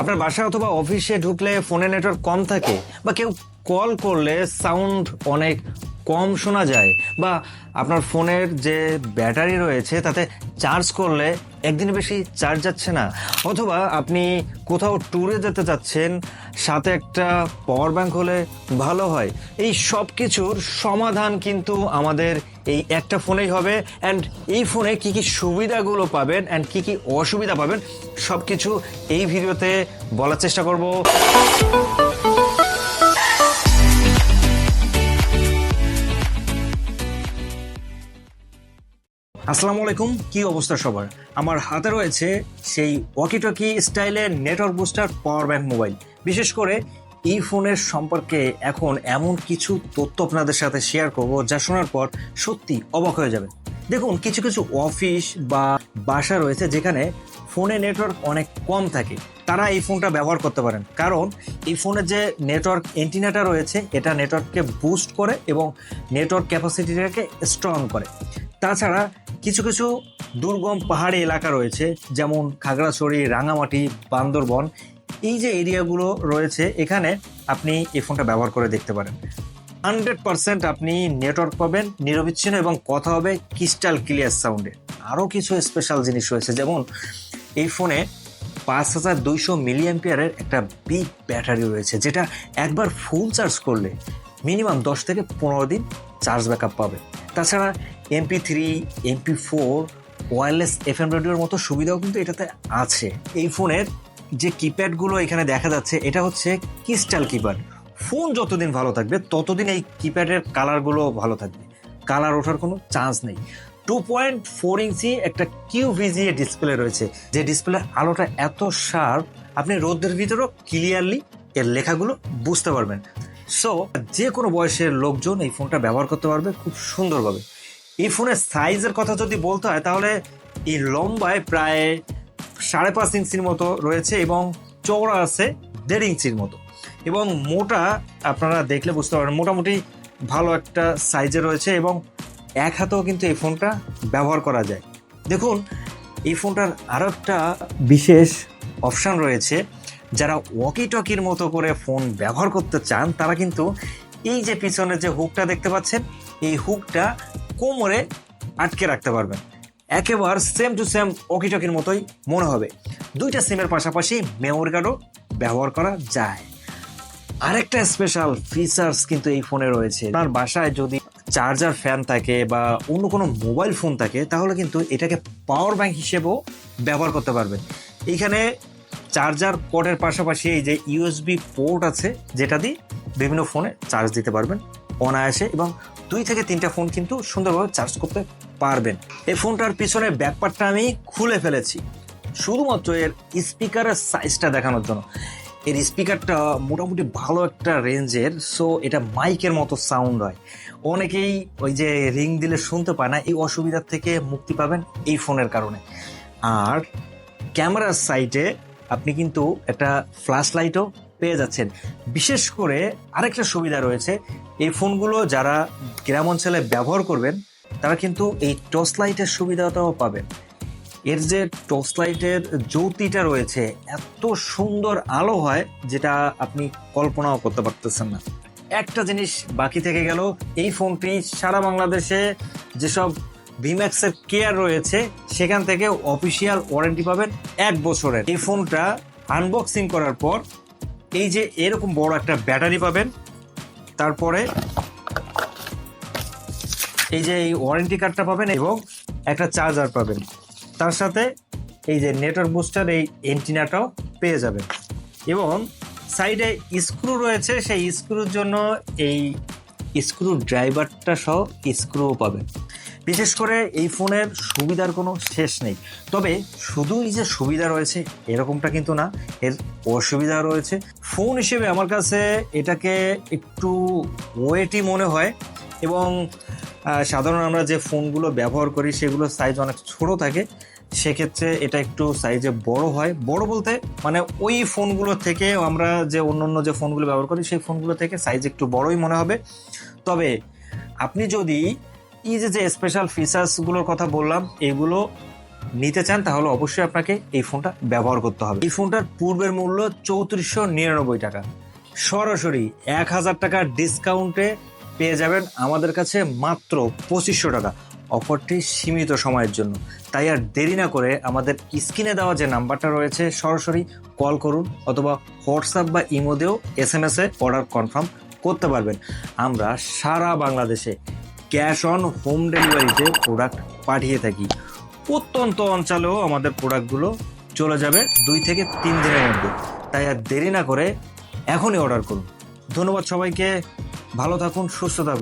আপনার বাসা অথবা অফিসে ঢুকলে ফোনে নেটওয়ার্ক কম থাকে, বা কেউ কল করলে সাউন্ড অনেক কম শোনা যায় বা আপনার ফোনের যে ব্যাটারি রয়েছে তাতে চার্জ করলে একদিনে বেশি চার্জ যাচ্ছে না। অথবা আপনি কোথাও ট্যুরে যেতে চাচ্ছেন সাথে একটা পাওয়ার ব্যাংক হলে ভালো হয়। এই সব কিছুর সমাধান কিন্তু আমাদের এই একটা ফোনেই হবে অ্যান্ড এই ফোনে কি কি সুবিধাগুলো পাবেন অ্যান্ড কি কি অসুবিধা পাবেন সব কিছু এই ভিডিওতে বলার চেষ্টা করব। আসসালামু আলাইকুম, কি অবস্থা সবার? আমার হাতে রয়েছে সেই ওয়াকিটকি স্টাইলের network booster power bank mobile বিশেষ করে এই ফোনের সম্পর্কে এখন এমন কিছু তথ্য আপনাদের সাথে শেয়ার করব যা শোনার পর সত্যি অবাক হয়ে যাবে দেখুন, কিছু কিছু অফিস বা বাসা রয়েছে যেখানে ফোনে নেটওয়ার্ক অনেক কম থাকে। তারা এই ফোনটা ব্যবহার করতে পারেন। কারণ এই ফোনের যে নেটওয়ার্ক এন্টিনাটা রয়েছে, এটা নেটওয়ার্ককে বুস্ট করে এবং নেটওয়ার্ক ক্যাপাসিটিটাকে স্ট্রং করে। তাছাড়া কিছু কিছু দুর্গম পাহাড়ি এলাকা রয়েছে, যেমন খাগড়াছড়ি, রাঙামাটি, বান্দরবন। এই যে এরিয়াগুলো রয়েছে, এখানে আপনি এই ফোনটা ব্যবহার করে দেখতে পারেন। হান্ড্রেড পার্সেন্ট আপনি নেটওয়ার্ক পাবেন, নিরবিচ্ছিন্ন এবং কথা হবে ক্রিস্টাল ক্লিয়ার সাউন্ডে। আরও কিছু স্পেশাল জিনিস রয়েছে, যেমন এই ফোনে পাঁচ হাজার দুইশো মিলি অ্যাম্পিয়ারের একটা বিগ ব্যাটারি রয়েছে, যেটা একবার ফুল চার্জ করলে মিনিমাম দশ থেকে পনেরো দিন চার্জ ব্যাকআপ পাবে। তাছাড়া MP three MP four wireless F M রেডিওর মতো সুবিধাও কিন্তু এটাতে আছে। এই ফোনের যে কিপ্যাডগুলো এখানে দেখা যাচ্ছে, এটা হচ্ছে ক্রিস্টাল কিপ্যাড ফোন যতদিন ভালো থাকবে, ততদিন এই কিপ্যাডের কালারগুলো ভালো থাকবে। কালার ওঠার কোনো চান্স নেই। টু পয়েন্ট ফোর ইঞ্চি একটা কিউ ভিজিএ ডিসপ্লে রয়েছে। যে ডিসপ্লের আলোটা এত শার্প আপনি রোদের ভিতরেও ক্লিয়ারলি এর লেখাগুলো বুঝতে পারবেন। সো যে কোনো বয়সের লোকজন এই ফোনটা ব্যবহার করতে পারবে খুব সুন্দরভাবে। এই ফোনের সাইজের কথা যদি বলতে হয়, তাহলে এই লম্বায় প্রায় সাড়ে পাঁচ ইঞ্চির মতো রয়েছে এবং চওড়া আছে দেড় ইঞ্চির মতো। এবং মোটা আপনারা দেখলে বুঝতে পারবেন, মোটামুটি ভালো একটা সাইজে রয়েছে এবং এক হাতেও কিন্তু এই ফোনটা ব্যবহার করা যায়। দেখুন, এই ফোনটার আরও একটা বিশেষ অপশান রয়েছে। যারা ওয়াকি টকির মতো করে ফোন ব্যবহার করতে চান, তারা কিন্তু এই যে পিছনে যে হুকটা দেখতে পাচ্ছেন, এই হুকটা কোমরে আটকে রাখতে পারবেন। একেবার সেম টু সেম ওকি টকির মতোই মনে হবে। দুইটা সিমের পাশাপাশি মেমোরি কার্ডও ব্যবহার করা যায়। আরেকটা স্পেশাল ফিচার্স কিন্তু এই ফোনে রয়েছে। আপনার বাসায় যদি চার্জার ফ্যান থাকে বা অন্য কোনো মোবাইল ফোন থাকে, তাহলে কিন্তু এটাকে পাওয়ার ব্যাংক হিসেবেও ব্যবহার করতে পারবেন। এইখানে চার্জার পোর্টের পাশাপাশি এই যে ইউএসবি পোর্ট আছে, যেটা দিয়ে বিভিন্ন ফোনে চার্জ দিতে পারবেন অনায়াসে এবং দুই থেকে তিনটা ফোন কিন্তু সুন্দরভাবে চার্জ করতে পারবেন। এই ফোনটার পিছনে ব্যাকপার্টটা আমি খুলে ফেলেছি। শুধুমাত্র এর স্পিকারের সাইজটা দেখানোর জন্য। এর স্পিকারটা মোটামুটি ভালো একটা রেঞ্জের সো এটা মাইকের মতো সাউন্ড হয়। অনেকেই ওই যে রিং দিলে শুনতে পায় না, এই অসুবিধার থেকে মুক্তি পাবেন এই ফোনের কারণে। আর ক্যামেরার সাইটে আপনি কিন্তু একটা ফ্ল্যাশ লাইটও পেয়ে যাচ্ছেন। বিশেষ করে আরেকটা সুবিধা রয়েছে, এই ফোনগুলো যারা গ্রাম অঞ্চলে ব্যবহার করবেন, তারা কিন্তু এই টর্চ লাইটের সুবিধাটাও পাবেন। এর যে টর্চ লাইটের জ্যোতিটা রয়েছে, এত সুন্দর আলো হয় যেটা আপনি কল্পনাও করতে পারতেছেন না। একটা জিনিস বাকি থেকে গেল, এই ফোনটি সারা বাংলাদেশে যেসব ভিম্যাক্সের কেয়ার রয়েছে, সেখান থেকে অফিসিয়াল ওয়ারেন্টি পাবেন এক বছরের। এই ফোনটা আনবক্সিং করার পর এই যে এরকম বড় একটা ব্যাটারি পাবেন, তারপরে এই যে এই ওয়ারেন্টি কার্ডটা পাবেন এবং একটা চার্জার পাবেন। তার সাথে এই যে নেটওয়ার্ক বুস্টার এই এন্টিনাটাও পেয়ে যাবেন। এবং সাইডে স্ক্রু রয়েছে, সেই স্ক্রুর জন্য এই স্ক্রু ড্রাইভারটা সহ স্ক্রুও পাবেন। বিশেষ করে এই ফোনের সুবিধার কোনো শেষ নেই। তবে শুধুই যে সুবিধা রয়েছে, এরকমটা কিন্তু না। এর অসুবিধা রয়েছে। ফোন হিসেবে আমার কাছে এটাকে একটু ওয়েটি মনে হয় এবং সাধারণ আমরা যে ফোনগুলো ব্যবহার করি সেগুলোর সাইজ অনেক ছোট থাকে, সেক্ষেত্রে এটা একটু সাইজে বড় হয়। বড় বলতে মানে ওই ফোনগুলো থেকে আমরা যে অন্য অন্য যে ফোনগুলো ব্যবহার করি, সেই ফোনগুলো থেকে সাইজ একটু বড়ই মনে হবে। তবে আপনি যদি এই যে যে স্পেশাল ফিচার্সগুলোর কথা বললাম, এগুলো নিতে চান, তাহলে অবশ্যই আপনাকে এই ফোনটা ব্যবহার করতে হবে। এই ফোনটার পূর্বের মূল্য চৌত্রিশশো নিরানব্বই টাকা। সরাসরি এক হাজার টাকার ডিসকাউন্টে পেয়ে যাবেন আমাদের কাছে মাত্র পঁচিশশো টাকা। অফারটি সীমিত সময়ের জন্য। তাই আর দেরি না করে আমাদের স্ক্রিনে দেওয়া যে নাম্বারটা রয়েছে, সরাসরি কল করুন অথবা হোয়াটসঅ্যাপ বা ইমোতেও এস এম এস এ অর্ডার কনফার্ম করতে পারবেন। আমরা সারা বাংলাদেশে ক্যাশ অন হোম ডেলিভারিতে প্রোডাক্ট পাঠিয়ে থাকি। প্রত্যন্ত অঞ্চলেও আমাদের প্রোডাক্টগুলো চলে যাবে দুই থেকে তিন দিনের মধ্যে। তাই আর দেরি না করে এখনই অর্ডার করুন। ধন্যবাদ সবাইকে। ভালো থাকুন, সুস্থ থাকুন।